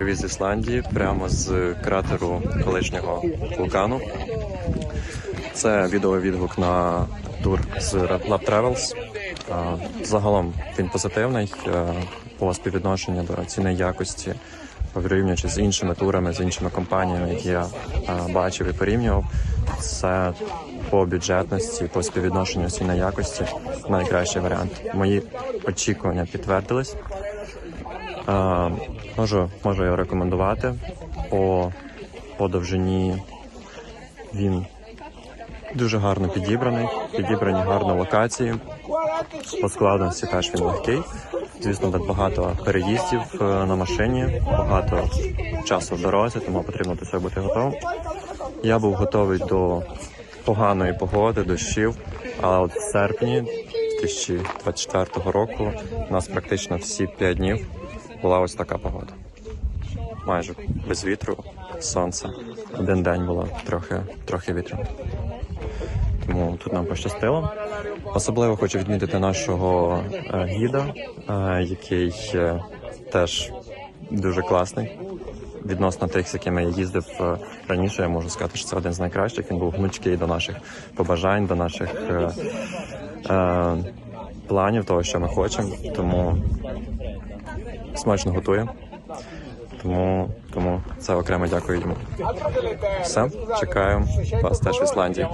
З Ісландії прямо з кратеру колишнього вулкану. Це відеовідгук на тур з Lab Travels. Загалом він позитивний е, по співвідношенню до ціни якості, порівнюючи з іншими турами, з іншими компаніями, які я е, бачив і порівнював. Це по бюджетності, по співвідношенню ціни якості найкращий варіант. Мої очікування підтвердились. Е, Можу, можу його рекомендувати. По, по довжині він дуже гарно підібраний, підібрані гарно локації. По складності теж він легкий. Звісно, тут багато переїздів е, на машині, багато часу в дорозі, тому потрібно до цього бути готовим. Я був готовий до поганої погоди, дощів, а от в серпні 2024 року у нас практично всі 5 днів була ось така погода. Майже без вітру, сонце. Один день було трохи, трохи вітряно. Тому тут нам пощастило. Особливо хочу відмітити нашого е, гіда, е, який е, теж дуже класний. Відносно тих, з якими я їздив раніше, я можу сказати, що це один з найкращих. Він був гнучкий до наших побажань, до наших планів, того, що ми хочемо. Тому смачно готує. Тому, тому це окремо дякую йому. Все, чекаю вас теж в Ісландії.